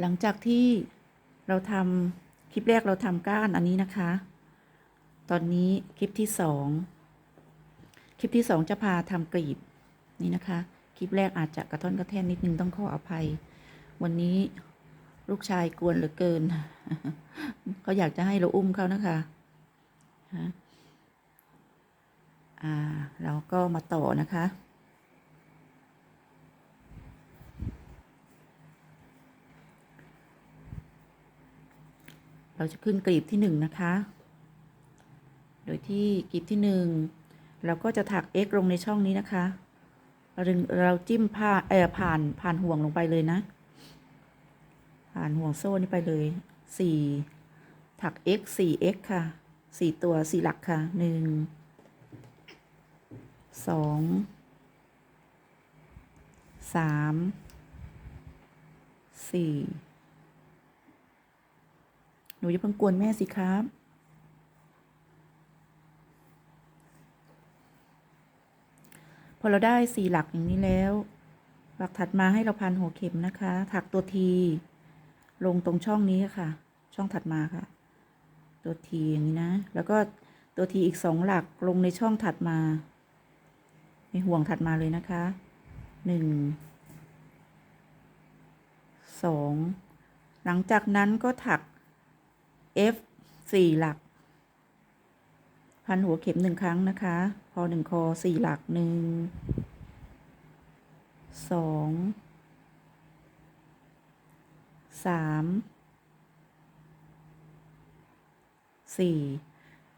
หลังจากที่เราทำคลิปแรกเราทำก้านอันนี้นะคะ ตอนนี้คลิปที่สองคลิปที่สองจะพาทำกลีบนี่นะคะ คลิปแรกอาจจะกระท่อนกระแท่นนิดนึงต้องขออภัย วันนี้ลูกชายกวนเหลือเกินเขาอยากจะให้เราอุ้มเขานะคะฮะอ่าเราก็มาต่อนะคะ เราจะขึ้นกลีบที่หนึ่งนะคะ โดยที่กลีบที่หนึ่งเราก็จะถัก x ลงในช่องนี้นะคะ เราเราจิ้มผ้าเออผ่านผ่านห่วงลงไปเลยนะ ผ่านห่วงโซ่นี้ไปเลยสี่ถัก x สี่ x ค่ะสี่ตัวสี่หลักค่ะหนึ่งสองสามสี่ นูอย่าเพิ่งกวนแม่สิครับ พอเราได้สี่หลักอย่างนี้แล้ว หลักถัดมาให้เราพันหัวเข็มนะคะ ถักตัวทีลงตรงช่องนี้ค่ะ ช่องถัดมาค่ะ ตัวทีอย่างนี้นะ แล้วก็ตัวทีอีกสองหลักลงในช่องถัดมา ในห่วงถัดมาเลยนะคะหนึ่งสองหลังจากนั้นก็ถัก F สี่หลัก พันหัวเข็มหนึ่งครั้งนะคะพอหนึ่งคอสี่หลักหนึ่งสองสามสี่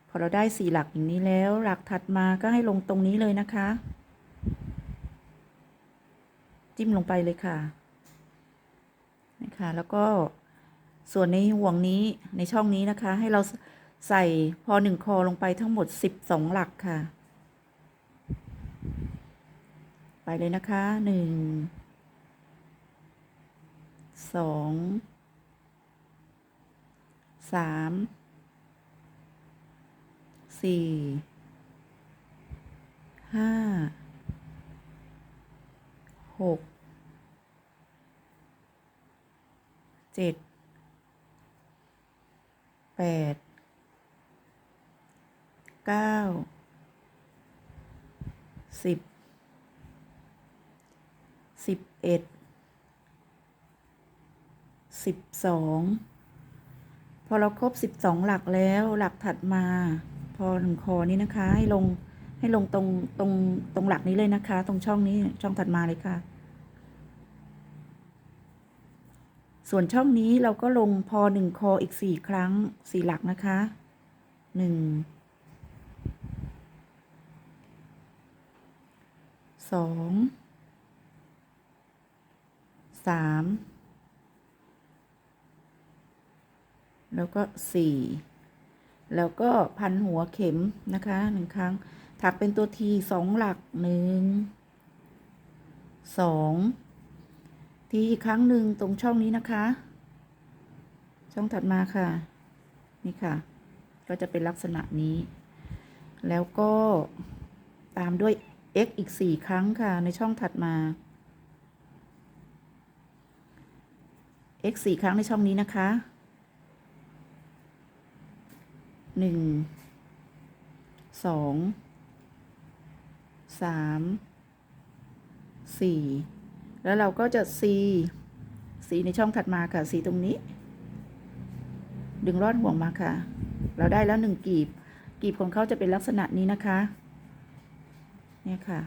พอเราได้สี่หลักอย่างนี้แล้ว หลักถัดมาก็ให้ลงตรงนี้เลยนะคะ จิ้มลงไปเลยค่ะนะคะแล้วก็ ส่วนในห่วงนี้ในช่องนี้นะคะ ให้เราใส่พอหนึ่งคอลงไปทั้งหมด 12 หลักค่ะ ไปเลยนะคะ 1 2 3 4 5 6 7 แปดเก้าสิบสิบเอ็ดสิบสองพอเราครบสิบสองหลักแล้วหลักถัดมา พอหนึ่งคอนี้นะคะ ให้ลงให้ลงตรงตรงตรงหลักนี้เลยนะคะ ตรงช่องนี้ช่องถัดมาเลยค่ะ ส่วนช่องนี้เราก็ลงพอหนึ่งคออีกสี่ครั้งสี่หลักนะคะหนึ่งสองสามแล้วก็สี่แล้วก็พันหัวเข็มนะคะหนึ่งครั้งถักเป็นตัวทีสองหลักหนึ่งสอง ทีอีกครั้งหนึ่งตรงช่องนี้นะคะ ช่องถัดมาค่ะ นี่ค่ะ ก็จะเป็นลักษณะนี้ แล้วก็ตามด้วย x อีกสี่ครั้งค่ะ ในช่องถัดมา x สี่ครั้งในช่องนี้นะคะหนึ่งสองสามสี่ แล้วเราก็จะ C สีในช่องถัดมาค่ะ สีตรงนี้ ดึงรอดห่วงมาค่ะ เราได้แล้วหนึ่งกีบ กีบของเขาจะเป็นลักษณะนี้นะคะ เนี่ยค่ะ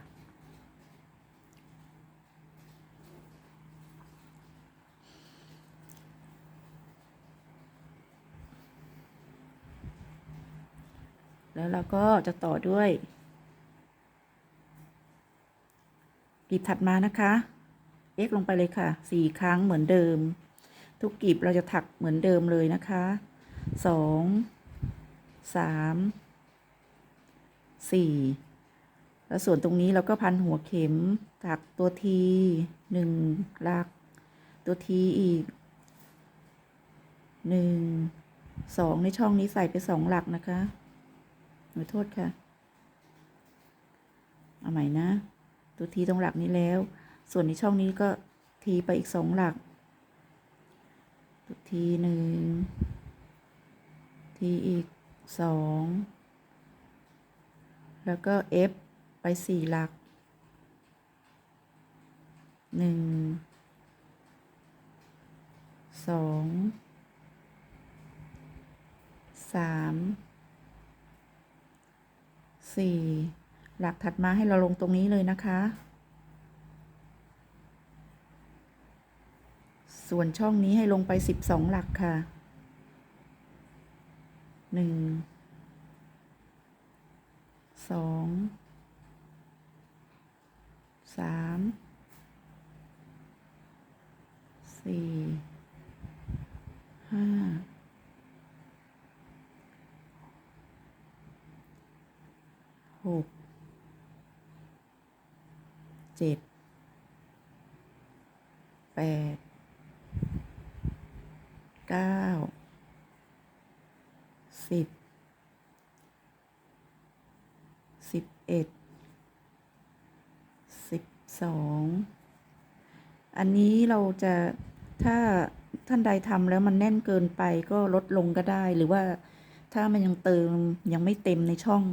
แล้วเราก็จะต่อด้วยกลีบถัดมานะคะ x ลงไปเลยค่ะสี่ครั้งเหมือนเดิม ทุกกลีบเราจะถักเหมือนเดิมเลยนะคะสองสามสี่แล้วส่วนตรงนี้เราก็พันหัวเข็มถักตัวทีหนึ่งหลัก ตัวทีอีกหนึ่งสองในช่องนี้ใส่ไปสองหลักนะคะขอโทษค่ะ เอาใหม่นะ ตัวทีตรงหลักนี้แล้ว ส่วนในช่องนี้ก็ทีไปอีกสองหลัก ทีหนึ่ง ทีอีกสอง แล้วก็ F ไปสี่หลักหนึ่งสองสามสี่หลักถัดมาให้เราลงตรงนี้เลยนะคะ ส่วนช่องนี้ให้ลงไปสิบสองหลักค่ะหนึ่งสองสามสี่ห้าหก เก้าสิบสิบเอ็ดสิบสองอันนี้เราจะถ้าท่านใดทำแล้วมันแน่นเกินไปก็ลดลงก็ได้หรือว่าถ้ามันยังเติมยังไม่เต็มในช่อง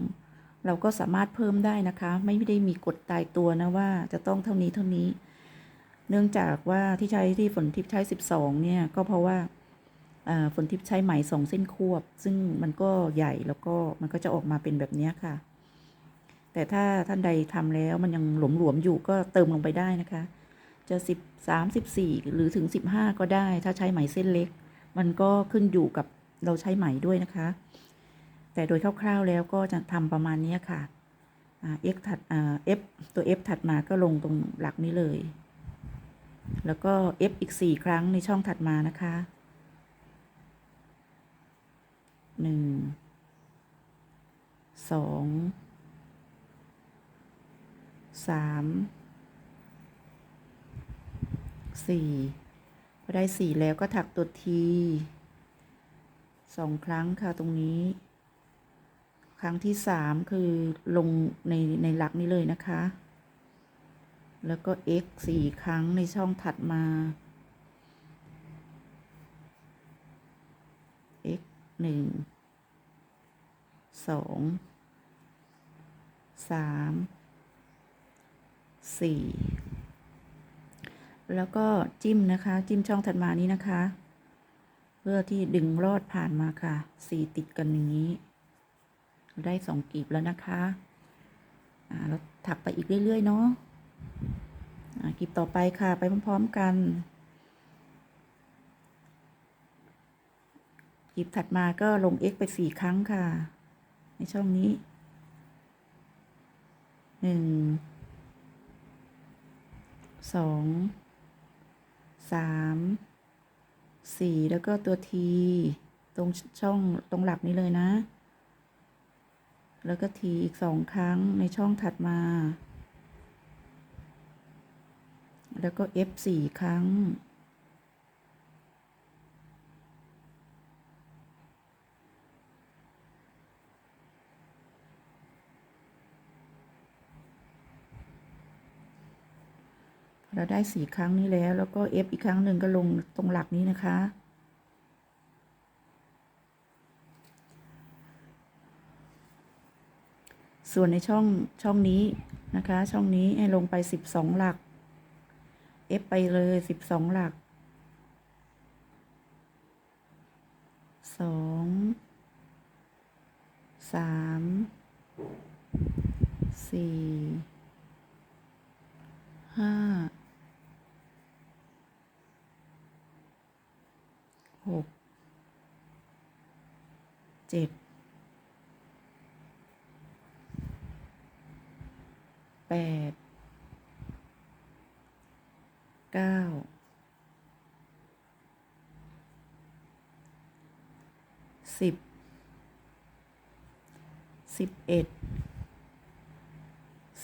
เราก็สามารถเพิ่มได้นะคะ ไม่ได้มีกฎตายตัวนะว่าจะต้องเท่านี้เท่านี้ เนื่องจากว่าที่ใช้ที่ฝนทิพย์ใช้ 12 เนี่ย ก็เพราะว่า ฝนทิพย์ใช้ไหมสองเส้นควบ ซึ่งมันก็ใหญ่แล้วก็มันก็จะออกมาเป็นแบบนี้ค่ะ แต่ถ้าท่านใดทำแล้วมันยังหลวมๆอยู่ก็เติมลงไปได้นะคะ จะสิบสามสิบสี่หรือถึงสิบห้าก็ได้ ถ้าใช้ไหมเส้นเล็ก มันก็ขึ้นอยู่กับเราใช้ไหมด้วยนะคะ แต่โดยคร่าวๆแล้วก็จะทำประมาณนี้ค่ะเอ่า x ถัดเอ่า f ตัว f ถัดมาก็ลงตรงหลักนี้เลย แล้วก็ f อีกสี่ครั้งในช่องถัดมานะคะ หนึ่งสองสามสี่พอได้สี่แล้วก็ถักตัวทีสองครั้งค่ะตรงนี้ ครั้งที่สามคือลงในในหลักนี้เลยนะคะ แล้วก็ x สี่ครั้งในช่องถัดมา x หนึ่งสองสามสี่แล้วก็จิ้มนะคะ จิ้มช่องถัดมานี้นะคะ เพื่อที่ดึงรอดผ่านมาค่ะสี่ติดกันอย่างนี้ ได้สองกลีบแล้วนะคะอ่าแล้วถักไปอีกเรื่อย ๆ เนาะอ่ากลีบต่อไปค่ะ ไปพร้อม ๆ กัน กลีบถัดมาก็ลง x ไปสี่ครั้งค่ะ ในช่องนี้หนึ่งสองสามสี่แล้วก็ตัวทีตรงช่องตรงหลักนี้เลยนะ แล้วก็ทีอีกสองครั้งในช่องถัดมา แล้วก็ F สี่ครั้ง เราได้สี่ครั้งนี้แล้ว แล้วก็ F อีกครั้งหนึ่งก็ลงตรงหลักนี้นะคะ ส่วนในช่องช่องนี้นะคะ ช่องนี้ให้ลงไปสิบสองหลัก F ไปเลยสิบสองหลักสองสามสี่ห้า หก เจ็ดแปดเก้าสิบสิบเอ็ด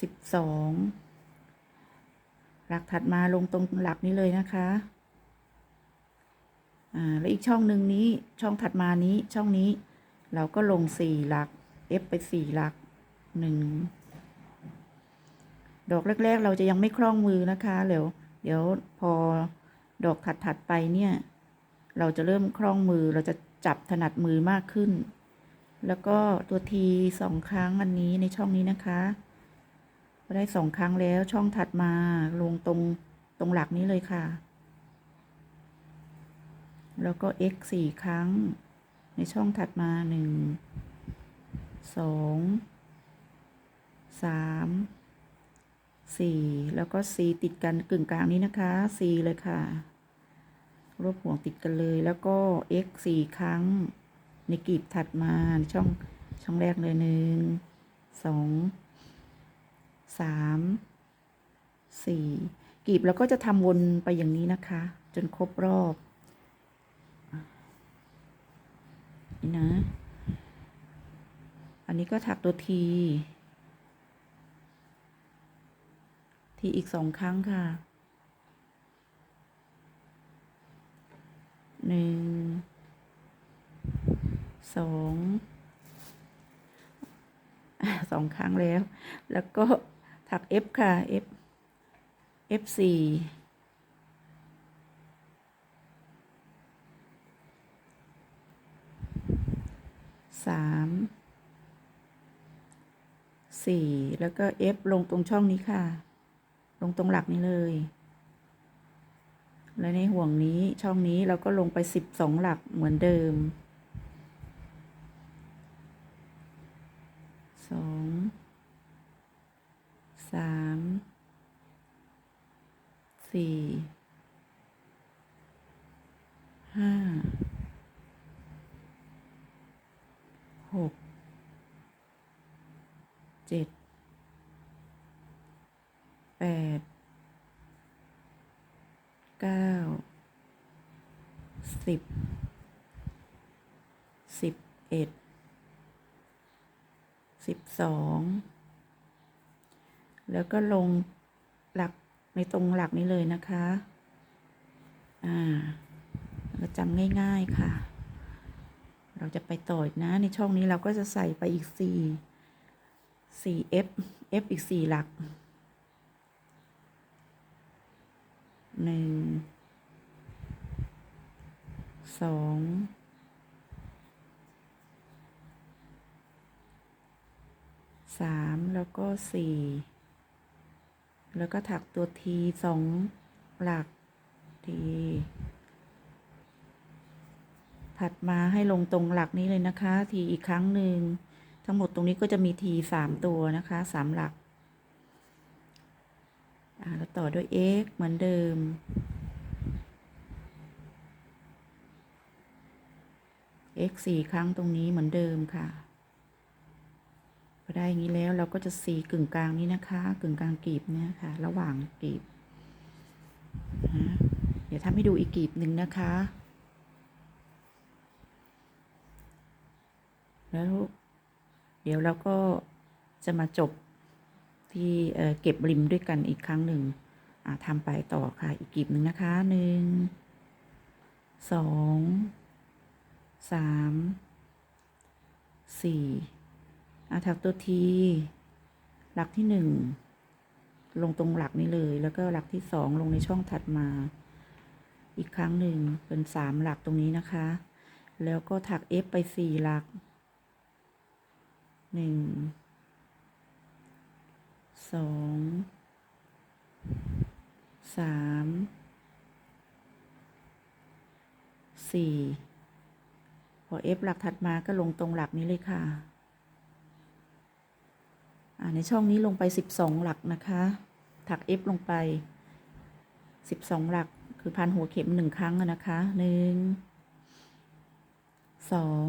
สิบสองหลักถัดมาลงตรงหลักนี้เลยนะคะ อ่า แล้วอีกช่องหนึ่งนี้ช่องถัดมานี้ช่องนี้ เราก็ลงสี่หลัก F ไปสี่หลักหนึ่งดอกแรก ๆ เราจะยังไม่คล่องมือนะคะเดี๋ยวเดี๋ยวพอดอกถัดๆไปเนี่ย เราจะเริ่มคล่องมือเราจะจับถนัดมือมากขึ้น แล้วก็ตัวทีสองครั้งอันนี้ในช่องนี้นะคะได้สองครั้งแล้วช่องถัดมาลงตรงตรงหลักนี้เลยค่ะ แล้วก็ x สี่ครั้ง ในช่องถัดมาหนึ่งสองสามสี่แล้วก็ c ติดกันกึ่งกลางนี้นะคะ c เลยค่ะ รวบห่วงติดกันเลยแล้วก็ x สี่ครั้ง ในกลีบถัดมาช่องช่องแรกเลยหนึ่งสองสามสี่กลีบแล้วก็จะทำวนไปอย่างนี้นะคะ จนครบรอบ นะ อันนี้ก็ถักตัวทีทีอีกสองครั้งค่ะหนึ่งสองสองครั้งแล้ว แล้วก็ถัก F ค่ะ F F สามสี่แล้วก็ F ลงตรงช่องนี้ค่ะ ลงตรงหลักนี้เลย และในห่วงนี้ช่องนี้เราก็ลงไปสิบสองหลักเหมือนเดิมสองสามสี่ ห้า หก เจ็ดแปดเก้าสิบสิบเอ็ดสิบสองแล้วก็ลงหลักในตรงหลักนี้เลยนะคะ อ่าเราจำง่าย ๆค่ะ เราจะไปต่ออีกนะ ในช่องนี้เราก็จะใส่ไปอีกสี่ สี่ F F อีกสี่หลักหนึ่งสองสามแล้วก็สี่แล้วก็ถักตัวทีสองหลักทีถัดมาให้ลงตรงหลักนี้เลยนะคะ ทีอีกครั้งหนึ่ง ทั้งหมดตรงนี้ก็จะมีทีสามตัวนะคะสามหลักอ่าแล้วต่อด้วย x เหมือนเดิม x สี่ครั้งตรงนี้เหมือนเดิมค่ะพอได้อย่างนี้แล้วเราก็จะสีกึ่งกลางนี้นะคะ กึ่งกลางกลีบเนี่ยค่ะ ระหว่างกลีบนะเดี๋ยวทำให้ดูอีกกลีบหนึ่งนะคะ แล้ว เดี๋ยวเราก็จะมาจบที่เเก็บริมด้วยกันอีกครั้งหนึ่งทำไปต่อค่ะ อีกกลีบหนึ่งนะคะหนึ่งสองสามสี่อาถักตัวทีหลักที่หนึ่งลงตรงหลักนี้เลย แล้วก็หลักที่สองลงในช่องถัดมา อีกครั้งหนึ่งเป็นสามหลักตรงนี้นะคะ แล้วก็ถัก F ไปสี่หลัก หนึ่งสองสามสี่พอ F หลักถัดมาก็ลงตรงหลักนี้เลยค่ะ ในช่องนี้ลงไปสิบสองหลักนะคะ ถัก F ลงไปสิบสองหลักคือพันหัวเข็มหนึ่งครั้งนะคะหนึ่งสอง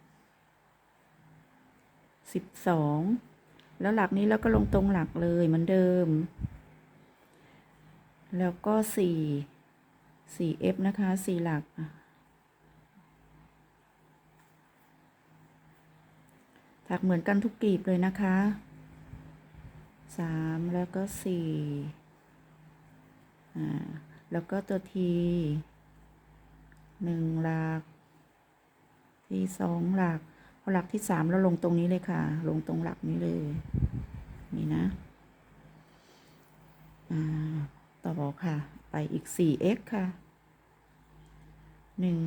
สิบสองแล้วหลักนี้เราก็ลงตรงหลักเลยเหมือนเดิม แล้วก็สี่ 4f นะคะสี่หลัก ถักเหมือนกันทุกกลีบเลยนะคะสามแล้วก็สี่อ่า แล้วก็ตัวทีหนึ่งหลักทีสองหลัก หลักที่สามแล้วลงตรงนี้เลยค่ะ ลงตรงหลักนี้เลย นี่นะอ่าต่อค่ะ ไปอีก 4x ค่ะหนึ่ง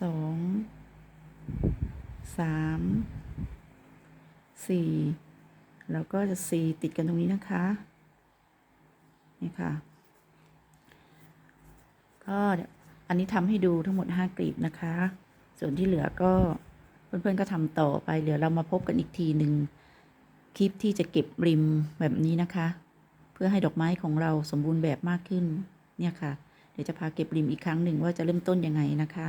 สองสามสี่แล้วก็จะ 4 ติดกันตรงนี้นะคะ นี่ค่ะ ก็เดี๋ยว อันนี้ทำให้ดูทั้งหมด 5กลีบนะคะ ส่วนที่เหลือก็เพื่อนๆก็ทำต่อไปเดี๋ยวเรามาพบกันอีกทีหนึ่งคลิปที่จะเก็บริมแบบนี้นะคะ เพื่อให้ดอกไม้ของเราสมบูรณ์แบบมากขึ้นเนี่ยค่ะ เดี๋ยวจะพาเก็บริมอีกครั้งหนึ่งว่าจะเริ่มต้นยังไงนะคะ